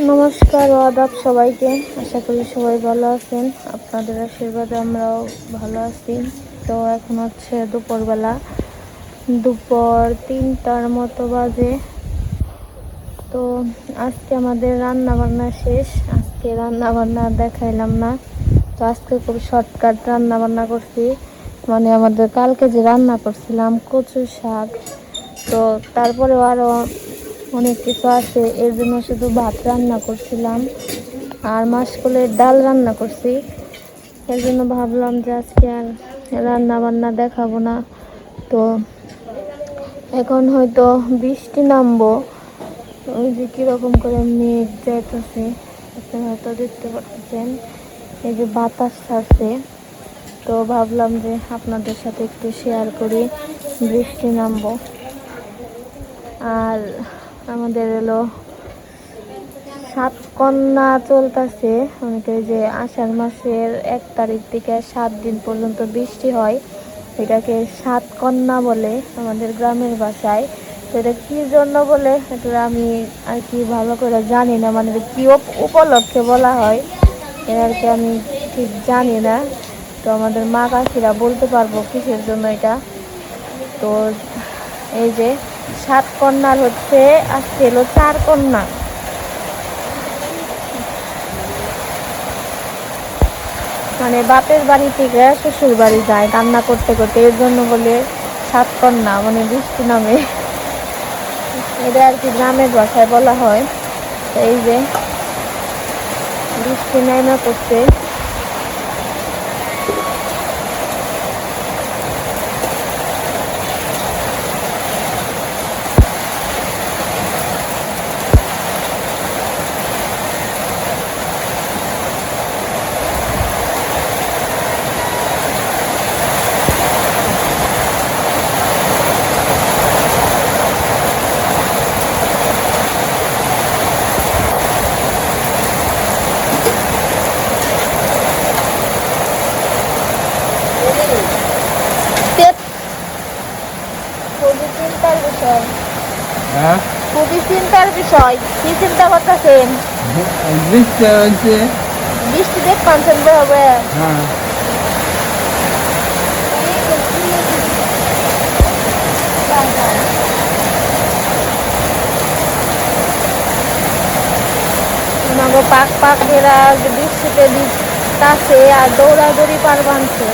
নমস্কার, আদাব সবাইকে। আশা করি সবাই ভালো আছেন। আপনাদের আশীর্বাদে আমরাও ভালো আছি। তো এখন হচ্ছে দুপুরবেলা। দুপুর তিনটার মতো বাজে। তো আজকে আমাদের রান্না বান্না শেষ। আজকে রান্না বান্না দেখাইলাম না। তো আজকে খুব শর্টকাট রান্না বান্না করছি। মানে আমাদের কালকে যে রান্না করছিলাম কচু শাক। তো তারপরেও আরও অনেক কিছু আছে, এর জন্য শুধু ভাত রান্না করছিলাম আর মাসকলের ডাল রান্না করছি। এর জন্য ভাবলাম যে আজকে আর রান্না বান্না দেখাবো না। তো এখন হয়তো বৃষ্টি নামবো। ওই যে কীরকম করে মেঘ যাইতেছে, আপনারা হয়তো দেখতে পাচ্ছেন এই যে বাতাস ছাড়ছে। তো ভাবলাম যে আপনাদের সাথে একটু শেয়ার করি, বৃষ্টি নামবো। আর আমাদের এলো সাত কন্যা চলতেছে। অনেকে যে আষাঢ় মাসের এক তারিখ থেকে সাত দিন পর্যন্ত বৃষ্টি হয়। এটাকে সাত কন্যা বলে আমাদের গ্রামের ভাষায়। তো এটা কী জন্য বলে? এটা আমি আর কি ভালো করে জানি না। মানে কী উপলক্ষে বলা হয়, এটা আর কি আমি ঠিক জানি না। তো আমাদের মা কাকিরা বলতে পারব কিসের জন্য এটা। তো এই যে সাত কন্যার হচ্ছে আজকে এলো চার কন্যা। মানে বাপের বাড়ি থেকে শ্বশুর বাড়ি যায় কান্না করতে করতে, এর জন্য বলে সাত কন্যা মানে বৃষ্টি নামে। এটা আর কি গ্রামের ভাষায় বলা হয়। এই যে বৃষ্টি নেমে করছে চিন্তা করতেছেন বৃষ্টি হচ্ছে বৃষ্টি দেখ পাচ্ছেন হবে হ্যাঁ আমাকে পাক পাক এরা যে বৃষ্টিতে দিচ্ছে আর দৌড়াদৌড়ি পার বানছে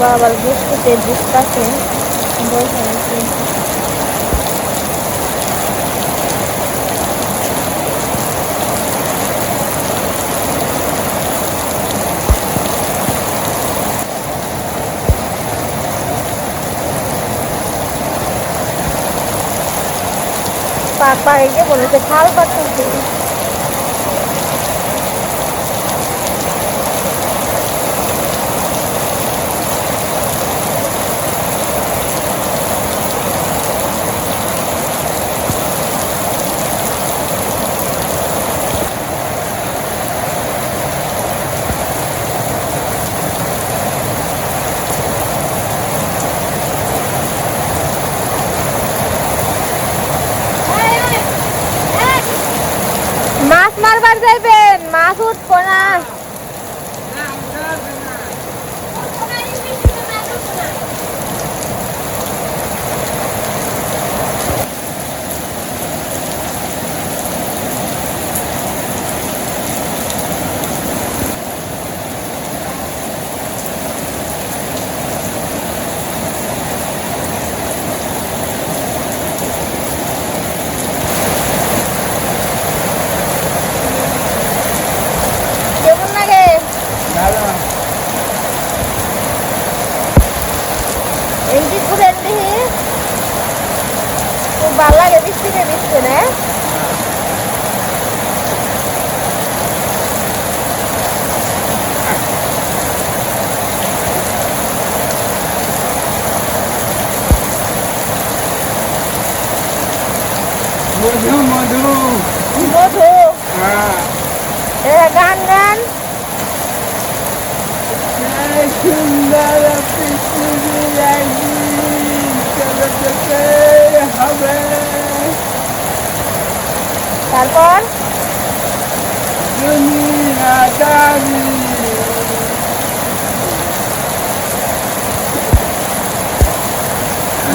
babal gusto sa discuss eh. Ang boy sa natin. Papa, ini boleh sekali pasang sih.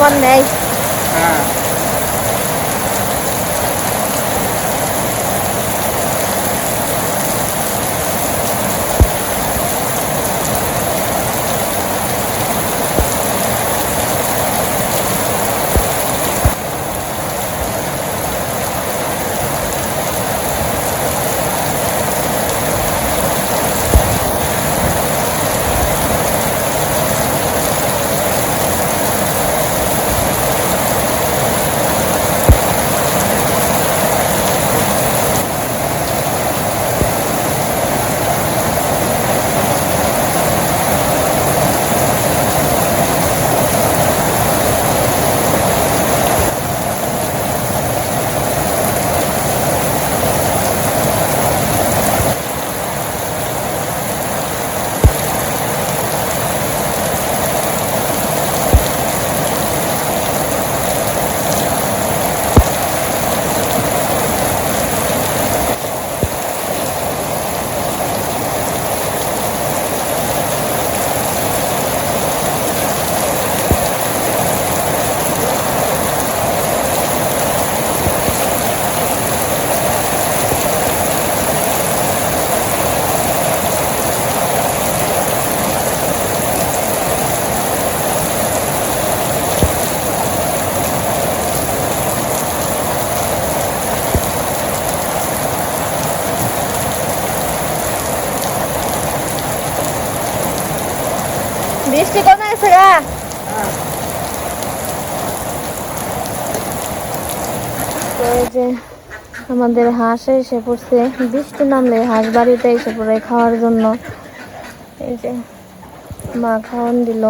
মন নেই হ্যাঁ বৃষ্টি এই যে আমাদের হাঁস এসে পড়ছে। বৃষ্টি নামলে হাঁস বাড়িতে এসে পড়ে খাওয়ার জন্য। এই যে মা খাওয়ান দিল।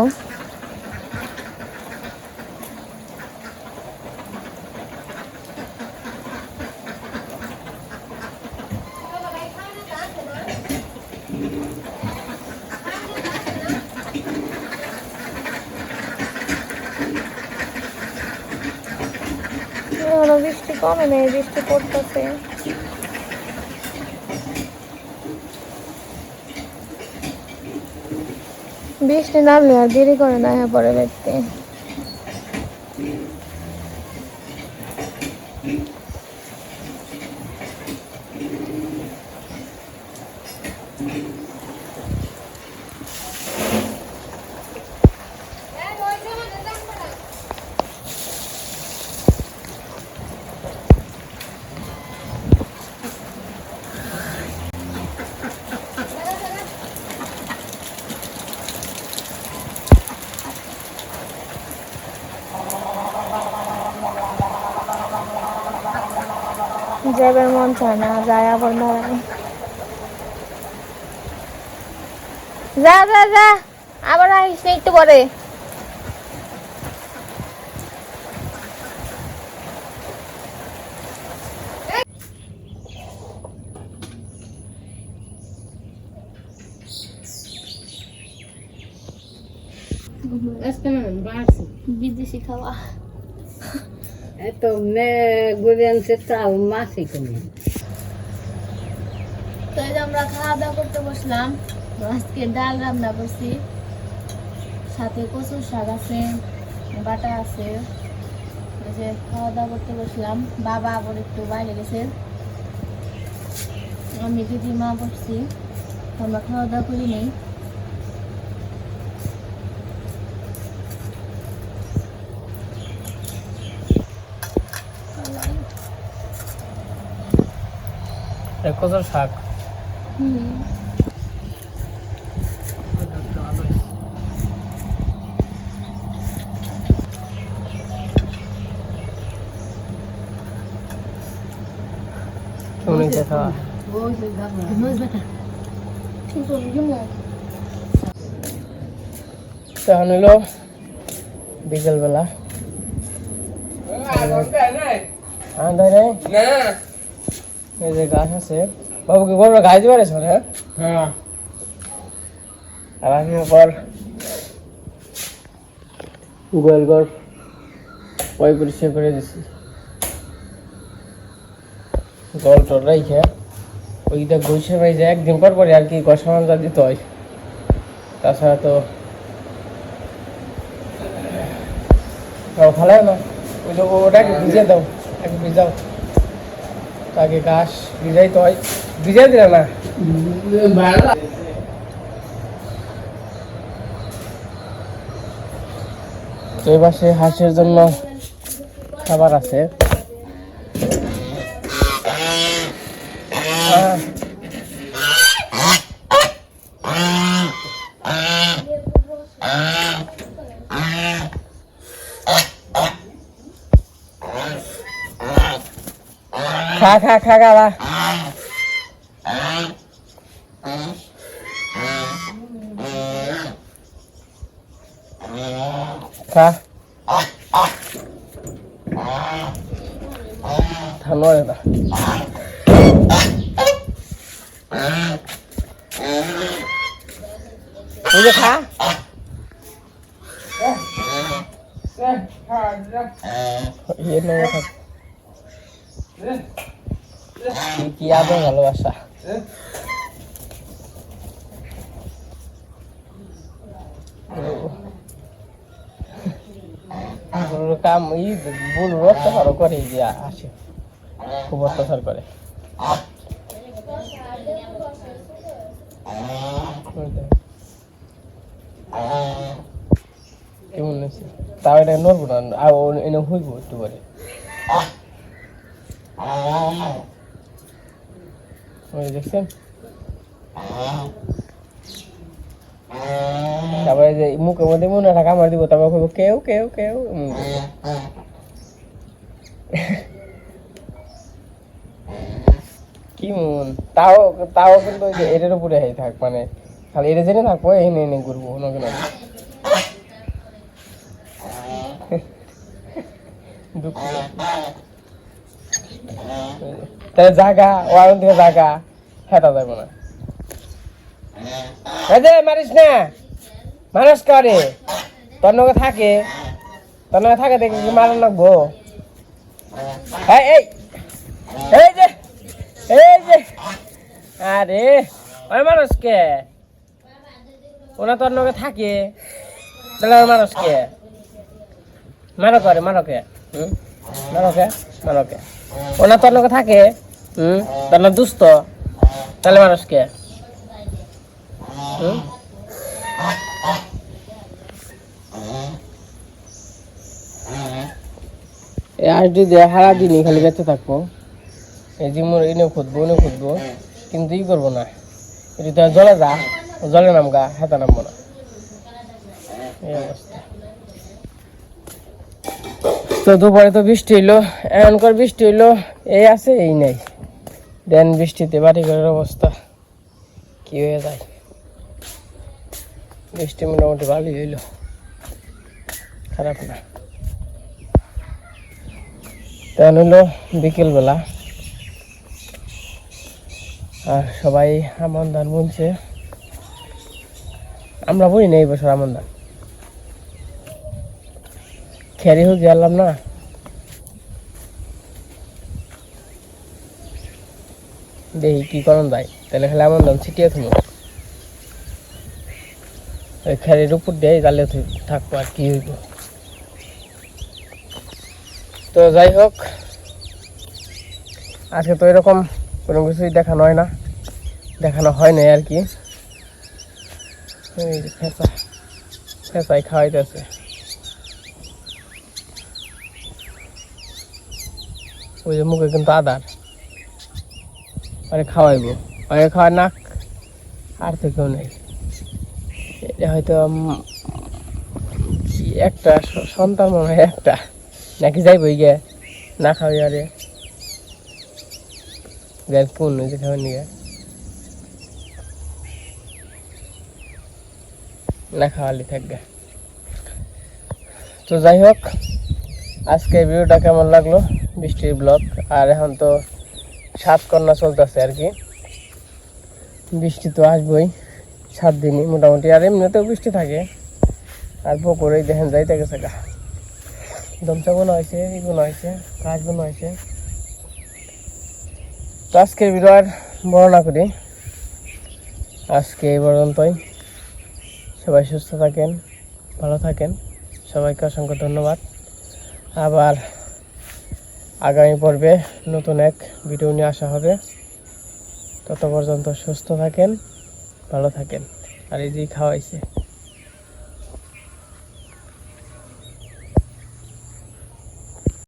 কমে নেই বৃষ্টি পড়তেছে বৃষ্টি নামলে আর দেরি করে না হ্যাঁ পরে দেখতে যাবার মন চায় না যায় আবার দাঁড়ায় যা যা যা আবার আসিস না একটু পরে। বিদেশি খাওয়া। মে ঘুরে আনছে তাও মাছই কমে তো এই যে আমরা খাওয়া দাওয়া করতে বসলাম আজকে ডাল রান্না করছি। সাথে কচুর শাক আছে, বাটা আছে। খাওয়া দাওয়া করতে বসলাম, বাবা আবার একটু বাইরে গেছে। আমি দিদি মা বসছি আমরা খাওয়া দাওয়া করি নেই। কচুর শাক। খাওয়া ঠিক তখন হলো বিকেলবেলা। আন্দাই রে এই যে গাছ আছে। বাবুকে গোবর গাছ দিতে পারেছ হ্যাঁ হ্যাঁ। আর আমি গোয়াল ঘর ওই পরিষ্কার করে দিছি। গল টল রাইখে ওইটা গুছিয়ে পাই যে একদিন পর পরে আর কি কষামানটা দিতে হয়। তাছাড়া তো ভালো না। ওই ওটাকে ভিজিয়ে দাও আগে ভিজাও। তাকে ঘাস ভিজাই তো হয়। ভিজাই দিলে না? তো এবার পাশে হাঁসের জন্য খাবার আছে। 来看看看来。看。他乐意吧？你去看。来，来，看，来。爷爷，来，看。来。কি- ভালোবাসা? কাম ই বুড়ো অত্যাচারও করে যে আসে। খুব অত্যাচার করে। কেমন তাও এটা নড়বো না এনে হইব একটু করে ওই দেখছেন? তারপরে যে মুখের মধ্যে মনে টাকা আমার দিব, তারপর কইব, কেউ কেউ কেউ। কি মন? তাও তাও কিন্তু এটার উপরে হাই থাক মানে খালি এটা জেনে থাকব এনে এনে ঘুরবো অন্য কেন দুঃখ। তাহলে জাগা ওয়ারন থেকে জাগা, হেঁটা যাব না। এই যে, মারিস না। মানুষ করে। তোর নগে থাকে। তোর নগে থাকে দেখে কি মারান লাগবো এই এই এই যে এই যে। আরে, ওই মানুষকে। ওনা তোর নগে থাকে। তাহলে মানুষকে। মারো করে, মারো কে। হুম? মারো কে মারো কে ওনা তোর নগে থাকে, হুম? তোর না দুস্থ। তাহলে মানুষকে? আজ যদি হারা দিনই খালি বেঁচে থাকব, এই যে মোর এনে খুঁজবো এনে খুঁজবো, কিন্তু ই করব না। তো জলে যা জলে নাম গা হেতা নামবো না। এই অবস্থা। তো দুপুরে তো বৃষ্টি হইল, এখনকার বৃষ্টি হইল, এই আছে, এই নাই। দেন বৃষ্টিতে বাড়ি ঘরের অবস্থা কি হয়ে যায়? বৃষ্টি মোটামুটি ভালোই হইল। খারাপ না। তেমন হইল বিকেলবেলা। আর সবাই আমন ধান বুনছে। আমরা বুনি না এই বছর আমন ধান খেরি হোক গেলাম না। দেখি কি করণ যায় তাহলে খেলে আমন ধান ছিটিয়ে থাকব ওই খেরির উপর দিয়ে তাহলে থাকব আর কি হইব। তো যাই হোক, আজকে তো এরকম কোনো কিছুই দেখানো হয় না। দেখানো হয় না আর কি। ফেঁচা ফেঁচাই খাওয়াইতেছে। ওই যে মুখে কিন্তু আদার। আরে খাওয়াইবো। আরে খাওয়ার নাক আর তো কেউ নেই। এটা হয়তো একটা সন্তান মনে হয় একটা। নাকি যাইবই গে না খাওয়াই আরে। দেখ কোন যে নিয়ে। না খাওয়ালি থাকবে তো যাই হোক, আজকে ভিডিওটা কেমন লাগল? বৃষ্টির ব্লক। আর এখন তো সাত কন্যা চলতেছে আর কি। বৃষ্টি তো আসবই, সাত দিনই মোটামুটি। আর এমনিতেও বৃষ্টি থাকে। আর পুকুরেই দেখেন যাই গেছে গা। দমচা বোনা হয়েছে ই বোনা হয়েছে কাজ বোনা হয়েছে তো আজকের ভিডিও আর বড় না করি। আজকে এই পর্যন্তই। সবাই সুস্থ থাকেন, ভালো থাকেন। সবাইকে অসংখ্য ধন্যবাদ। আবার আগামী পর্বে নতুন এক ভিডিও নিয়ে আসা হবে। তত পর্যন্ত সুস্থ থাকেন, ভালো থাকেন। আর এই যে খাওয়াইছে।